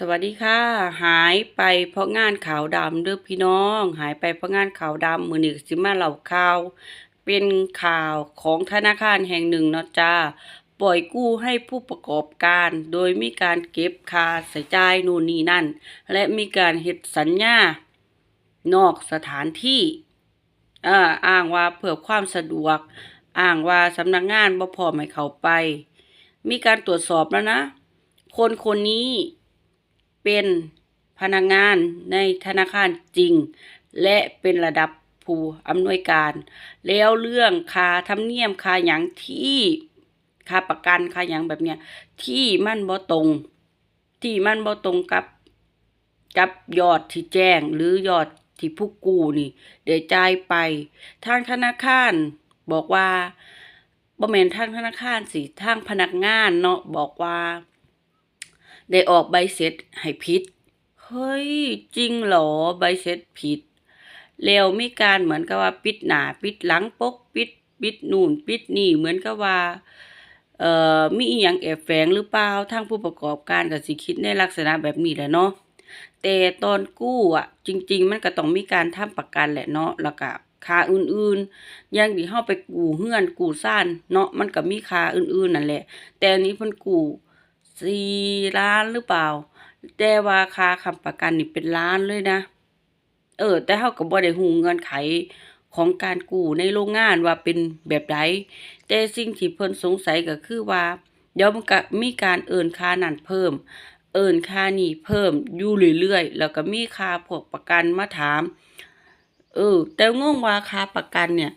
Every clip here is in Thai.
สวัสดีค่ะ หายไปเพราะงานขาวดำเด้อพี่น้อง หายไปเพราะงานขาวดำมือหนี้ก็สิมาเหล่าข่าว เป็นข่าวของธนาคารแห่งหนึ่งเนาะจ้าปล่อยกู้ให้ผู้ประกอบการ โดยมีการเก็บค่าใช้จ่ายนู่นนี่นั่น และมีการเฮ็ดสัญญานอกสถานที่อ่ออ้างว่าเพื่อความสะดวก อ้างว่าสำนักงานบ่พอมให้เขาไป มีการตรวจสอบแล้วนะ คนคนนี้ เป็นพนักงานในธนาคารจริง และเป็นระดับผู้อำนวยการ แล้วเรื่องค่าธรรมเนียมค่าหยังที่ค่าประกันค่าหยังแบบเนี้ยที่มันบ่ตรง ที่มันบ่ตรงกับกับยอดที่แจ้งหรือยอดที่ผู้กู้นี่ได้จ่ายไป ทางธนาคารบอกว่าบ่แม่นทางธนาคารสิทางพนักงานเนาะบอกว่า ได้ออกใบเสร็จให้ผิด เฮ้ย จริงเหรอใบเสร็จผิด แล้วมีการเหมือนกับว่าปิดหนาปิดหลังปกปิดปิดนู่นปิดนี่เหมือนกับว่าเอ่อมีอีหยังแอบแฝงหรือเปล่าทางผู้ประกอบการก็สิคิดในลักษณะแบบนี้แหละเนาะแต่ตอนกู้อะ จริง ๆ มันก็ต้องมีการทำประกันแหละเนาะแล้วก็ค่าอื่นๆอย่างที่เฮาไปกู้เฮือนกู้ซ่านเนาะมันก็มีค่าอื่นๆนั่นแหละ แต่อันนี้เพิ่นกู้ สี่ล้านหรือเปล่า แต่ว่าค่าค้ำประกันนี่เป็นล้านเลยนะ เออ แต่เฮาก็บ่ได้ฮู้เงื่อนไขของการกู้ในโรงงานว่าเป็นแบบใดแต่สิ่งที่เพิ่นสงสัยก็คือว่า เดี๋ยวมันก็มีการเอิ้นค่านั่นเพิ่ม เอิ้นค่านี่เพิ่มอยู่เรื่อยๆแล้วก็มีค่าพวกประกันมาถาม เออ แต่งงว่าค่าประกันเนี่ย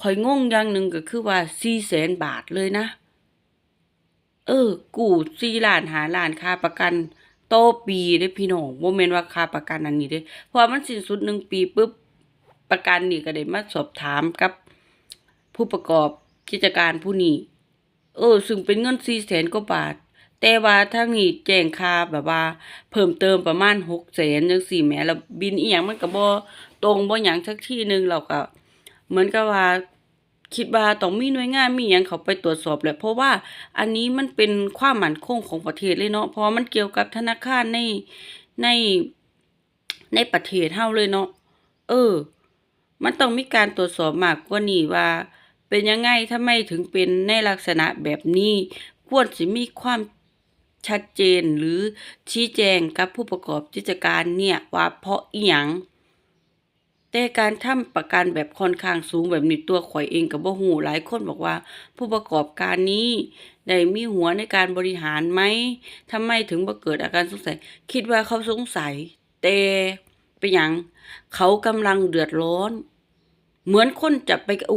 ข้อยงงอย่างหนึ่งก็คือว่า400,000บาทเลยนะ เออ กู้สี่ล้านห้าล้านค่าประกันโตปีเด้พี่น้องบ่แม่นว่าค่าประกันอันนี้เด้พราะว่ามันสิ้นสุดหนึ่งปีปุ๊บประกันนี่ก็ได้มาสอบถามกับ ผู้ประกอบกิจการผู้นี้เออ ซึ่งเป็นเงิน400,000กว่าบาท แต่ว่าทางนี้แจ้งค่าแบบว่า เพิ่มเติมประมาณ600,000จังซี่แหมแล้วบิลอิหยังมันก็บ่ตรงบ่หยังสักที่หนึ่งแล้วก็เหมือนกับว่า คิดว่าต้องมีหน่วยงานมีหยังเขาไปตรวจสอบแหละเพราะว่าอันนี้มันเป็นความหมั่นคงของประเทศเลยเนาะเพราะมันเกี่ยวกับธนาคารในในในประเทศเฮาเลยเนาะเออ มันต้องมีการตรวจสอบมากกว่านี้ว่า เป็นยังไงทำไมถึงเป็นในลักษณะแบบนี้ ควรสิมีความชัดเจนหรือชี้แจงกับผู้ประกอบกิจการเนี่ยว่าเพราะอิหยัง แต่การทำประกันแบบค่อนข้างสูงแบบนี้ตัวข่อยเองก็บ่ฮู้หลายคนบอกว่า ผู้ประกอบการนี้ได้มีหัวในการบริหารไหมทำไมถึงบ่เกิดอาการสงสัย คิดว่าเขาสงสัย แต่เป็นหยังเขากำลังเดือดร้อน เหมือนคนจะไปเอา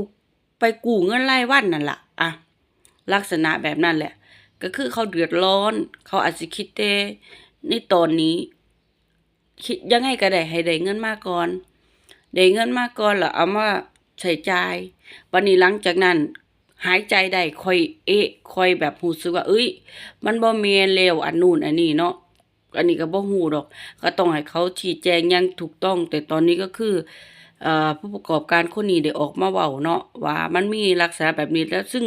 ไปกู้เงินรายวันนั่นล่ะอะลักษณะแบบนั้นแหละ ก็คือเขาเดือดร้อน เขาอาจสิคิดแต่ในตอนนี้ คิดยังไงก็ได้ให้ได้เงินมาก่อน ได้เงินมาก่อนแล้วเอามาใช้จ่ายวันนี้หลังจากนั้นหายใจได้ค่อยเอะค่อยแบบรู้สึกว่า เอ้ย มันบ่แม่นแล้วอันนู่นอันนี้เนาะอันนี้ก็บ่ฮู้ดอก ก็ต้องให้เขาชี้แจงย่างถูกต้อง แต่ตอนนี้ก็คือผู้ประกอบการคนนี้ได้ออกมาเว้าเนาะว่ามันมีลักษณะแบบนี้แล้วซึ่ง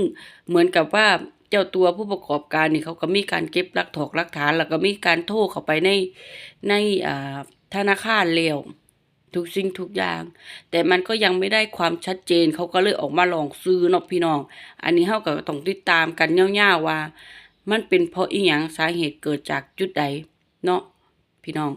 เหมือนกับว่าเจ้าตัวผู้ประกอบการนี่เขาก็มีการเก็บหลักถอกหลักฐาน แล้วก็มีการโทรเข้าไปในในอ่าธนาคารแล้ว ทุกสิ่งทุกอย่าง แต่มันก็ยังไม่ได้ความชัดเจนเขาก็เลยออกมาลองซื้อเนาะพี่น้อง อันนี้เฮาก็ต้องติดตามกันยาวๆว่า มันเป็นเพราะอีหยังสาเหตุเกิดจากจุดใดเนาะพี่น้อง